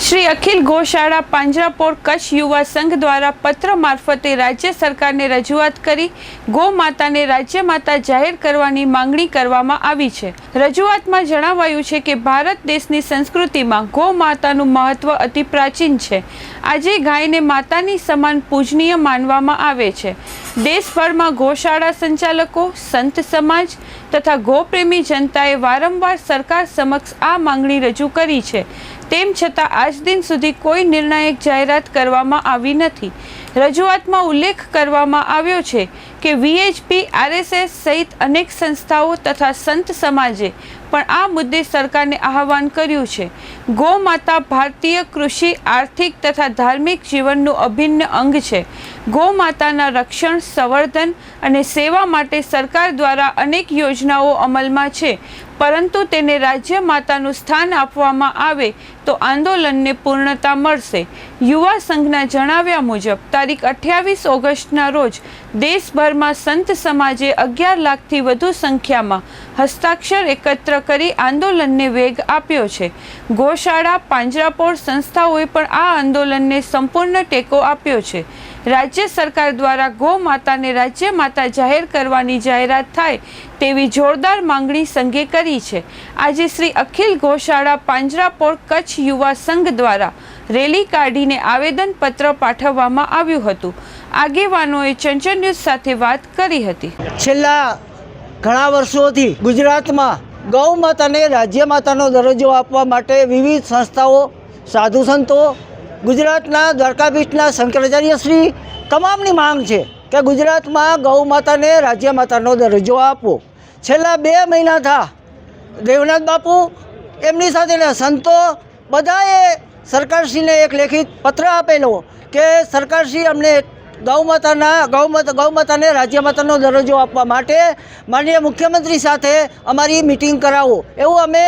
શ્રી અખિલ ગોશાળા પાંજરાપોળ કચ્છ યુવા સંઘ દ્વારા પત્ર મારફતે રાજ્ય સરકારને રજૂઆત કરી ગો માતાને રાજ્ય માતા જાહેર કરવાની માંગણી કરવામાં આવી છે. રજૂઆતમાં જણાવાયું છે કે ભારત દેશની સંસ્કૃતિમાં ગો માતાનું મહત્વ અતિ પ્રાચીન છે. આજે ગાયને માતાની સમાન પૂજનીય માનવામાં આવે છે. દેશભરમાં ગોશાળા સંચાલકો, સંત સમાજ તથા ગોપ્રેમી જનતાએ વારંવાર સરકાર સમક્ષ આ માંગણી રજૂ કરી છે. તેમ છતાં આજ દિન સુધી કોઈ નિર્ણાયક જાહેરાત કરવામાં આવી નથી. રજૂઆતમાં ઉલ્લેખ કરવામાં આવ્યો છે કે વીએચપી, આરએસએસ સહિત અનેક સંસ્થાઓ તથા સંત સમાજે પણ આ મુદ્દે સરકારને આહવાન કર્યું છે. ગૌમાતા ભારતીય કૃષિ, આર્થિક તથા ધાર્મિક જીવનનું અભિન્ન અંગ છે. ગૌમાતાના રક્ષણ, સંવર્ધન અને સેવા માટે સરકાર દ્વારા અનેક યોજનાઓ અમલમાં છે. પરંતુ તેને રાજ્ય માતાનું સ્થાન આપવામાં આવે તો આંદોલનને પૂર્ણતા મળશે. યુવા સંઘના જણાવ્યા મુજબ, તારીખ અઠ્યાવીસ ઓગસ્ટના રોજ દેશભરમાં સંત સમાજે અગિયાર લાખથી વધુ સંખ્યામાં હસ્તાક્ષર એકત્ર કરી આંદોલનને વેગ આપ્યો છે. ગોશાળા, પાંજરાપોળ સંસ્થાઓએ પણ આ આંદોલનને સંપૂર્ણ ટેકો આપ્યો છે. રાજ્ય સરકાર દ્વારા ગો માતાને રાજ્ય માતા જાહેર કરવાની જાહેરાત થાય તેવી જોરદાર માંગણી સંઘે કરી છે. આજે શ્રી અખિલ ગોશાળા પાંજરાપોળ કચ્છ યુવા સંઘ દ્વારા રેલી કાઢીને આવેદનપત્ર પાઠવવામાં આવ્યું હતું. આગેવાનોએ ચંચળ ન્યૂઝ સાથે વાત કરી હતી. છેલ્લા ઘણા વર્ષોથી ગુજરાતમાં ગૌ માતાને રાજ્ય માતાનો દરજ્જો આપવા માટે વિવિધ સંસ્થાઓ, સાધુ સંતો, ગુજરાતના દ્વારકાપીઠના શંકરાચાર્ય શ્રી તમામની માંગ છે કે ગુજરાતમાં ગૌ માતાને રાજ્ય માતાનો દરજ્જો આપવો. છેલ્લા બે મહિના થા દેવનાથ બાપુ, એમની સાથેના સંતો બધાએ સરકારશ્રીને એક લેખિત પત્ર આપેલો કે સરકારશ્રી અમને ગૌ માતાના, ગૌ માતા, ગૌ માતાને રાજ્ય માતાનો દરજ્જો આપવા માટે માનનીય મુખ્યમંત્રી સાથે અમારી મિટિંગ કરાવો. એવું અમે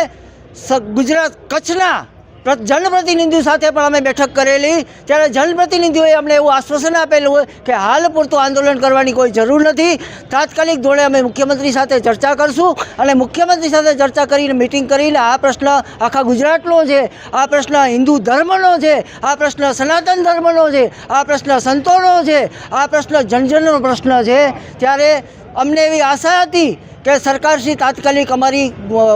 ગુજરાત કચ્છના પ્ર- જનપ્રતિનિધિ સાથે પણ અમે બેઠક કરેલી. ત્યારે જનપ્રતિનિધિઓએ અમને એવું આશ્વાસન આપેલું કે હાલ પૂરતું આંદોલન કરવાની કોઈ જરૂર નથી. તાત્કાલિક ધોરણે અમે મુખ્યમંત્રી સાથે ચર્ચા કરશું અને મુખ્યમંત્રી સાથે ચર્ચા કરીને મિટિંગ કરીને આ પ્રશ્ન આખા ગુજરાતનો છે, આ પ્રશ્ન હિન્દુ ધર્મનો છે, આ પ્રશ્ન સનાતન ધર્મનો છે, આ પ્રશ્ન સંતોનો છે, આ પ્રશ્ન જનજનનો પ્રશ્ન છે. ત્યારે અમને એવી આશા હતી કે સરકારશ્રી તાત્કાલિક અમારી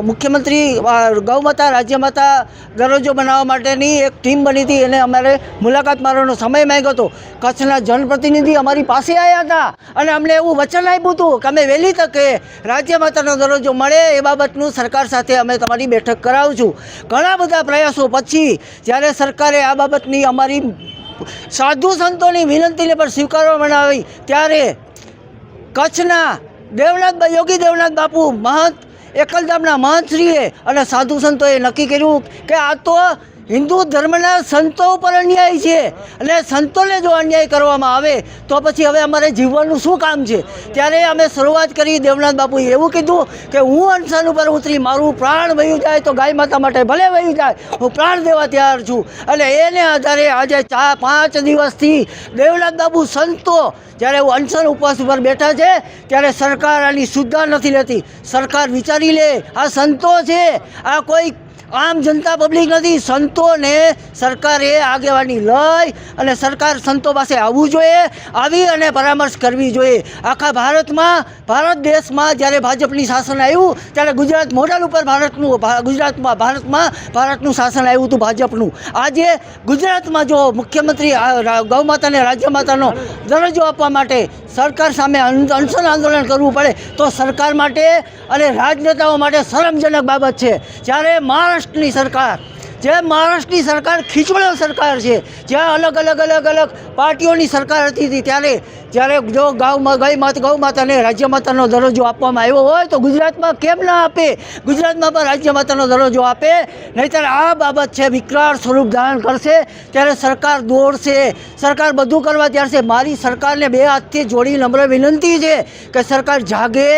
મુખ્યમંત્રી ગૌમાતા રાજ્યમાતા દરજ્જો બનાવવા માટેની એક ટીમ બની હતી. એને અમારે મુલાકાત મારવાનો સમય માંગ્યો હતો. કચ્છના જનપ્રતિનિધિ અમારી પાસે આવ્યા હતા અને અમને એવું વચન આપ્યું હતું કે અમે વહેલી તકે રાજ્ય માતાનો દરજ્જો મળે એ બાબતનું સરકાર સાથે અમે તમારી બેઠક કરાવશું. ઘણા બધા પ્રયાસો પછી જ્યારે સરકારે આ બાબતની અમારી સાધુ સંતોની વિનંતીને પણ સ્વીકારવામાં આવી ત્યારે કચ્છના દેવનાથ યોગી દેવનાથ બાપુ મહંત, એકલધામના મહંતશ્રીએ અને સાધુ સંતોએ નક્કી કર્યું કે આ તો હિન્દુ ધર્મના સંતો ઉપર અન્યાય છે. અને સંતોને જો અન્યાય કરવામાં આવે, તો પછી હવે અમારે જીવવાનું શું કામ છે? ત્યારે અમે શરૂઆત કરી દેવનાથ બાપુએ એવું કીધું કે હું અનશન ઉપર ઉતરી, મારું પ્રાણ વયું જાય તો ગાય માતા માટે ભલે વયું જાય, હું પ્રાણ દેવા તૈયાર છું. અને એને આધારે આજે ચાર પાંચ દિવસથી દેવનાથ બાપુ સંતો, જ્યારે અનશન ઉપવાસ ઉપર બેઠા છે, ત્યારે સરકાર આની સુદ્ધા નથી લેતી. સરકાર વિચારી લે, આ સંતો છે, આ કોઈ આમ જનતા પબ્લિક નથી. સંતોને સરકારે આગેવાની લઈ અને સરકાર સંતો પાસે આવવું જોઈએ, આવી અને પરામર્શ કરવી જોઈએ. આખા ભારતમાં, ભારત દેશમાં જ્યારે ભાજપની શાસન આવ્યું, ત્યારે ગુજરાત મોડલ ઉપર ભારતનું ગુજરાતમાં, ભારતમાં ભારતનું શાસન આવ્યું હતું ભાજપનું. આજે ગુજરાતમાં જો મુખ્યમંત્રી ગૌમાતાને રા- ગૌ માતાને રાજ્ય માતાનો દરજ્જો આપવા માટે સરકાર સામે અન- અનશન આંદોલન કરવું પડે, તો સરકાર માટે અને રાજનેતાઓ માટે શરમજનક બાબત છે. જ્યારે મહારાષ્ટ્રની સરકાર. જે મહારાષ્ટ્રની સરકાર ખીચડો સરકાર છે. જ્યાં અલગ અલગ અલગ અલગ પાર્ટીઓની સરકાર હતી ત્યારે જ્યારે જો ગાઉમાં ગઈ માતા, ગૌ માતાને રાજ્ય માતાનો દરજ્જો આપવામાં આવ્યો હોય તો ગુજરાતમાં કેમ ના આપે? ગુજરાતમાં પણ રાજ્ય માતાનો દરજ્જો આપે. નહીંતર આ બાબત છે, વિકરાળ સ્વરૂપ ધારણ કરશે, ત્યારે સરકાર દોડશે. સરકાર બધું કરવા ત્યારશે. મારી સરકારને બે હાથથી જોડી નમ્ર વિનંતી છે કે સરકાર જાગે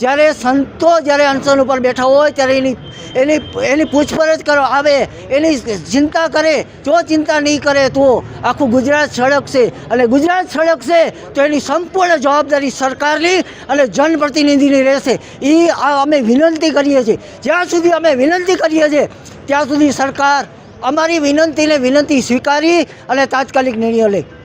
જ્યારે સંતો જ્યારે અનશન ઉપર બેઠા હોય ત્યારે એની એની એની પૂછપરછ કરો, આવે, એની ચિંતા કરે. જો ચિંતા નહીં કરે તો આખું ગુજરાત સળગશે. અને ગુજરાત સળગશે તો એની સંપૂર્ણ જવાબદારી સરકારની અને જનપ્રતિનિધિની રહેશે. એ અમે વિનંતી કરીએ છીએ. જ્યાં સુધી અમે વિનંતી કરીએ છીએ, ત્યાં સુધી સરકાર અમારી વિનંતીને વિનંતી સ્વીકારી અને તાત્કાલિક નિર્ણય લે.